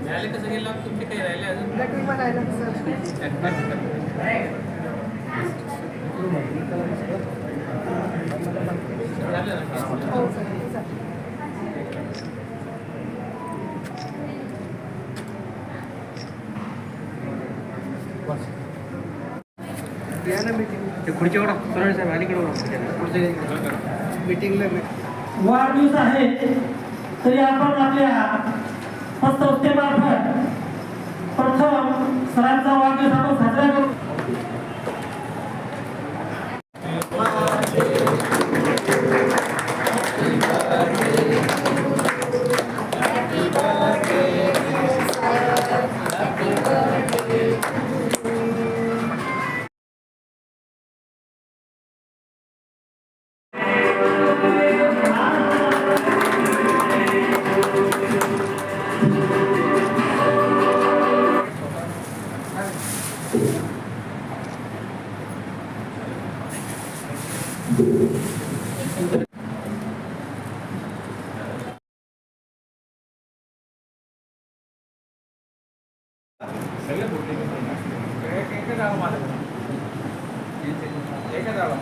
मिळाले कसं गेलं तुमचे काही राहिले अजून? पुढच्या ओळख सरळ साहेब अलीकडे ओळख पुढच्या मीटिंगला वाढदिवस आहे तरी आपण आपल्या संस्थेमार्फत प्रथम सरांचा वाढदिवस आपण साजरा करू. ഏകതാളം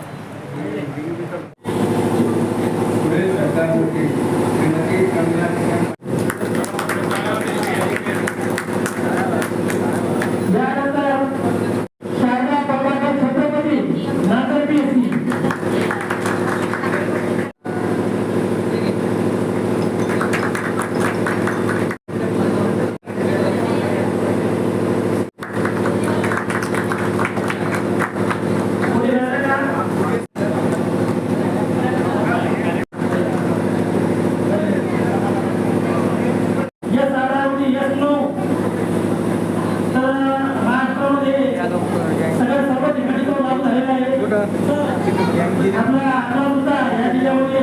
सर्व ठिकाणी तो लागू झालेला आहे आपला आकडा सुद्धा या जिल्ह्यामध्ये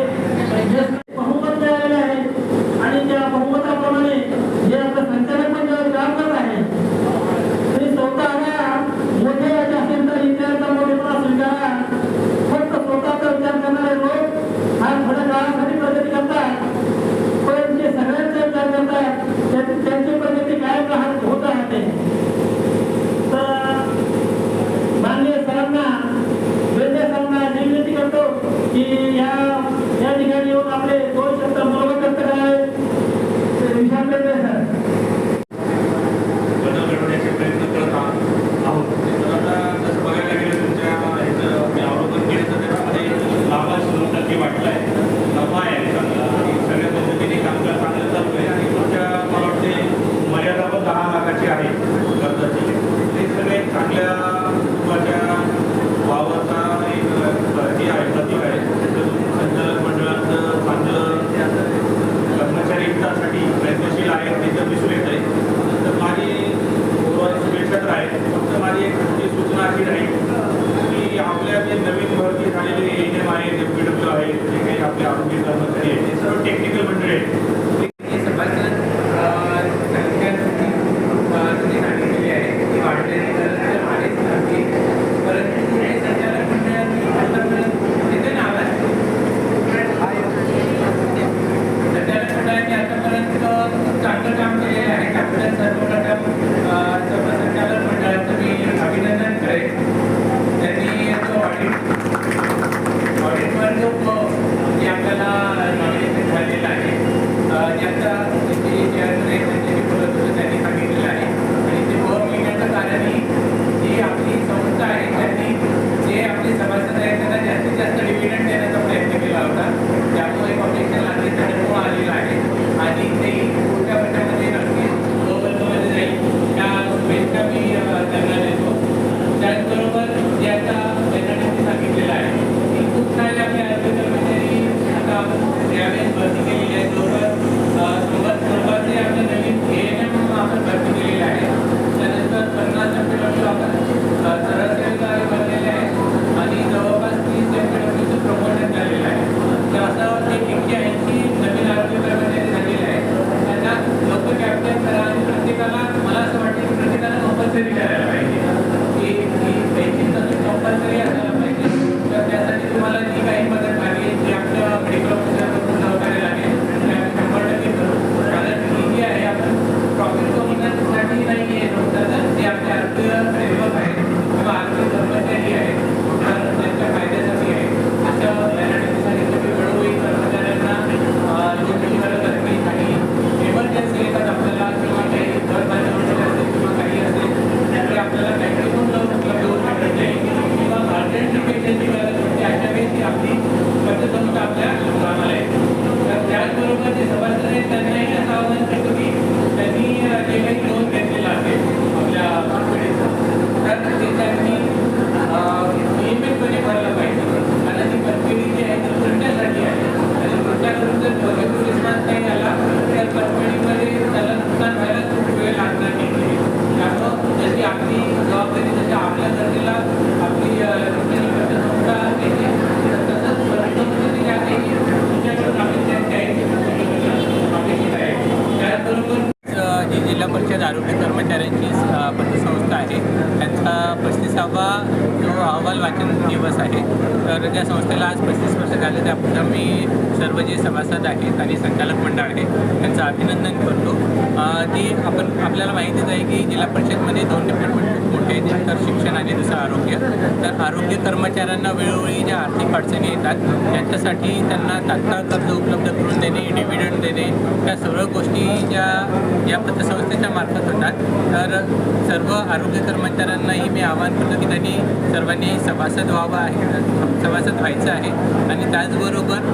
तर ज्या संस्थेला आज पस्तीस वर्ष झाले. त्याबद्दल मी सर्व जे सभासद आहेत आणि संचालक मंडळ आहे त्यांचं अभिनंदन करतो. ती आपण आपल्याला माहितीच आहे की जिल्हा परिषदमध्ये दोन डिपार्टमेंट खूप मोठे आहेत. तर शिक्षण आणि दुसरं आरोग्य. तर आरोग्य कर्मचाऱ्यांना वेळोवेळी ज्या आर्थिक अडचणी येतात त्याच्यासाठी त्यांना तात्काळ कर्ज उपलब्ध करून देणे डिव्हिडंड देणे त्या सर्व गोष्टी ज्या या पतसंस्थेच्या मार्फत होतात. तर सर्व आरोग्य कर्मचाऱ्यांनाही मी आवाहन करतो की त्यांनी सर्वांनी सभासद व्हावं आहे सभासद व्हायचं आहे. आणि त्याचबरोबर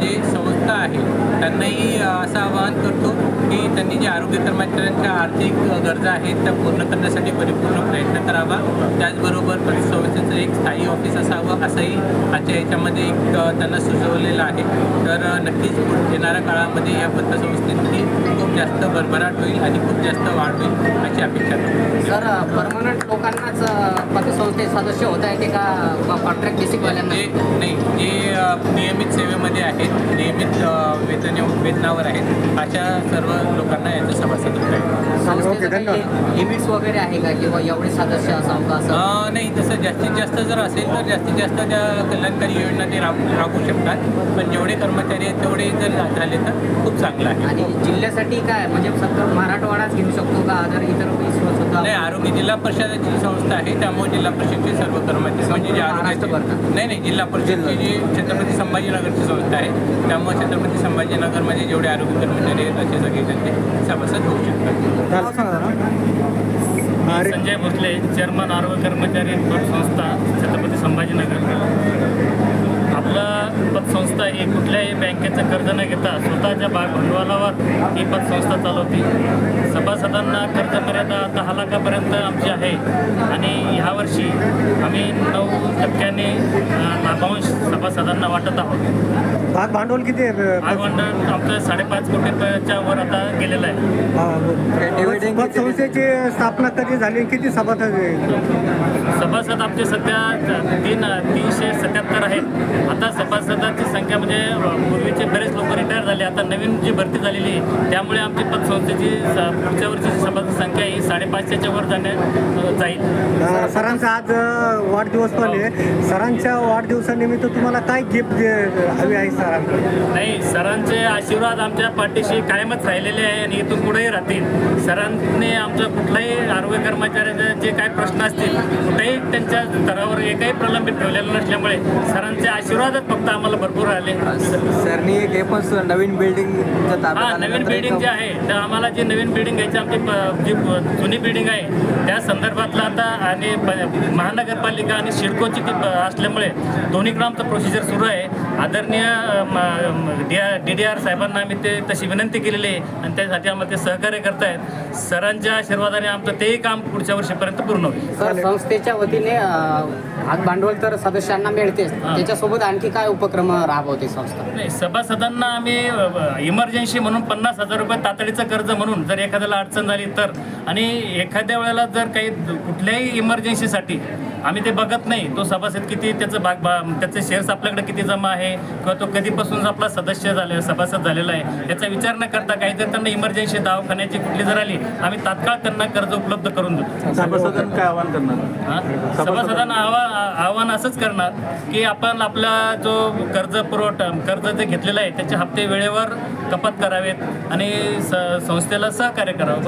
जे संस्था आहे त्यांनाही असं आवाहन करतो की त्यांनी जे आरोग्य कर्मचाऱ्यांच्या आर्थिक गरजा आहेत त्या पूर्ण करण्यासाठी परिपूर्ण प्रयत्न करावा. त्याचबरोबर परिसंस्थेचं एक स्थायी ऑफिस असावं असंही आजच्या याच्यामध्ये एक त्यांना सुचवलेलं आहे. तर नक्कीच येणाऱ्या काळामध्ये या पतसंस्थेची खूप जास्त भरभराट होईल आणि खूप जास्त वाढ होईल अशी अपेक्षा सर परमनंट लोकांनाच अ, पतसंस्थेत सदस्य होता येते का कॉन्ट्रॅक्ट बेसिकवाल्यांना नाही जे नियमित सेवेमध्ये आहेत नियमित वेतन वेतनावर आहेत अशा सर्व लोकांना याचं सभासद होता. येईल संस्थेचं काही लिमिट्स वगैरे आहे का? किंवा एवढे सदस्य असावं का असं? अ, नाही तसं जास्तीत जास्त जर असेल तर जास्तीत जास्त त्या कल्याणकारी योजना ते राब राबवू शकतात. पण जेवढे कर्मचारी आहेत तेवढे जर झाले तर खूप चांगलं आहे. आणि जिल्ह्यासाठी काय? म्हणजे फक्त मराठवाडाच घेऊ शकतो का? अदर इतर नाही आरोग्य जिल्हा परिषदेची संस्था आहे त्यामुळे जिल्हा परिषदचे सर्व कर्मचारी म्हणजे जे का? नाही नाही जिल्हा परिषदची जी छत्रपती संभाजीनगरची संस्था आहे त्यामुळे छत्रपती संभाजीनगरमध्ये जेवढे आरोग्य कर्मचारी आहेत असे सगळे त्यांचे सभासद होऊ शकतात. संजय भोसले चेअरमन आरोग्य कर्मचारी पतसंस्था छत्रपती संभाजीनगर. आपला पतसंस्था ही कुठल्याही बँकेचं कर्ज न घेता स्वतःच्या भाग भांडवलावर ही पतसंस्था चालवते. सभासदांना कर्ज मर्यादा दहा लाखापर्यंत आमची आहे. आणि ह्यावर्षी आम्ही नऊ टक्क्याने अं, लाभांश सभासदांना वाटत आहोत. भाग भांडवल किती आहे? भाग भांडवल आमचं साडेपाच कोटी रुपयाच्या वर आता गेलेलं आहे. संस्थेची स्थापना कधी झाली? किती सभासद? सभासद आमचे सध्या तीन तीनशे सत्याहत्तर आहेत. आता सभासदांची संख्या म्हणजे पूर्वीचे बरेच लोक रिटायर झाले. आता नवीन जी भरती झालेली आहे त्यामुळे आमची पतसंस्थेची पुढच्या वर्षीची सभासद संख्या ही साडेपाचशेच्या वर जाण्या जाईल. सरांचा आज वाढदिवस पण आहे. सरांच्या वाढदिवसानिमित्त तुम्हाला काय गिफ्ट हवी आहे सरांकडे नाही सरांचे आशीर्वाद आमच्या पाठीशी कायमच राहिलेले आहे आणि इथून पुढेही राहतील. सरांनी आमच्या कुठलाही आरोग्य कर्मचाऱ्याचे जे काही प्रश्न असतील कुठेही त्यांच्या स्तरावर एकही प्रलंबित ठेवलेलं नसल्यामुळे सरांचे आशीर्वादच फक्त आम्हाला भरपूर आले सरनी एक हे पण नवीन बिल्डिंग हा नवीन बिल्डिंग जे आहे तर आम्हाला जी नवीन बिल्डिंग घ्यायची आमची जी जुनी बिल्डिंग आहे त्या संदर्भातला आता आणि प- महानगरपालिका आणि सिडकोची ती असल्यामुळे दोन्हीकडे आमचं प्रोसिजर सुरू आहे. आदरणीय डी डी आर साहेबांना आम्ही ते तशी विनंती केलेली आहे आणि त्यासाठी आम्हाला ते सहकार्य करतायत. सरांच्या आशीर्वादाने आमचं तेही काम पुढच्या वर्षीपर्यंत पूर्ण होईल. संस्थेच्या वतीने भाग भांडवल तर सदस्यांना मिळतेच हा. त्याच्यासोबत आणखी काय उपक्रम राबवते संस्था? नाही सभासदांना आम्ही इमर्जन्सी म्हणून पन्नास हजार रुपये तातडीचं कर्ज म्हणून जर एखाद्याला अडचण झाली तर. आणि एखाद्या वेळेला जर काही कुठल्याही इमर्जन्सीसाठी आम्ही ते बघत नाही. तो सभासद किती त्याचं भाग त्याचे शेअर्स आपल्याकडे किती जमा आहे? किंवा तो कधीपासून आपला सदस्य झाले सभासद झालेला आहे? याचा विचार न करता काही जर त्यांना इमर्जन्सी दवाखान्याची कुठली जर आली आम्ही तात्काळ त्यांना कर्ज उपलब्ध करून देतो सभासदांना काय आवाहन आव्हान असंच करणार की आपण आपला जो कर्ज पुरवठा कर्ज जे घेतलेलं आहे त्याचे हप्ते वेळेवर कपात करावेत आणि स- संस्थेला सहकार्य करावं.